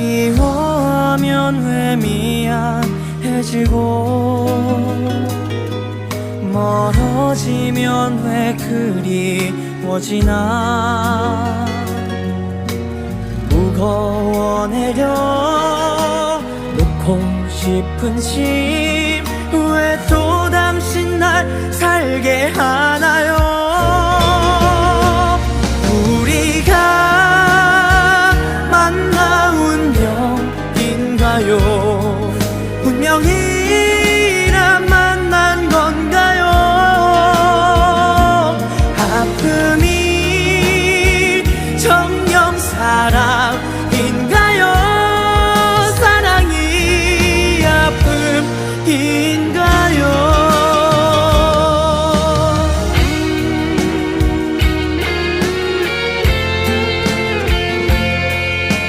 미워하면 왜 미안해지고 멀어지면 왜 그리워지나 무거워 내려 놓고 싶은 짐 왜 또 당신 날 살게 하나요 나요.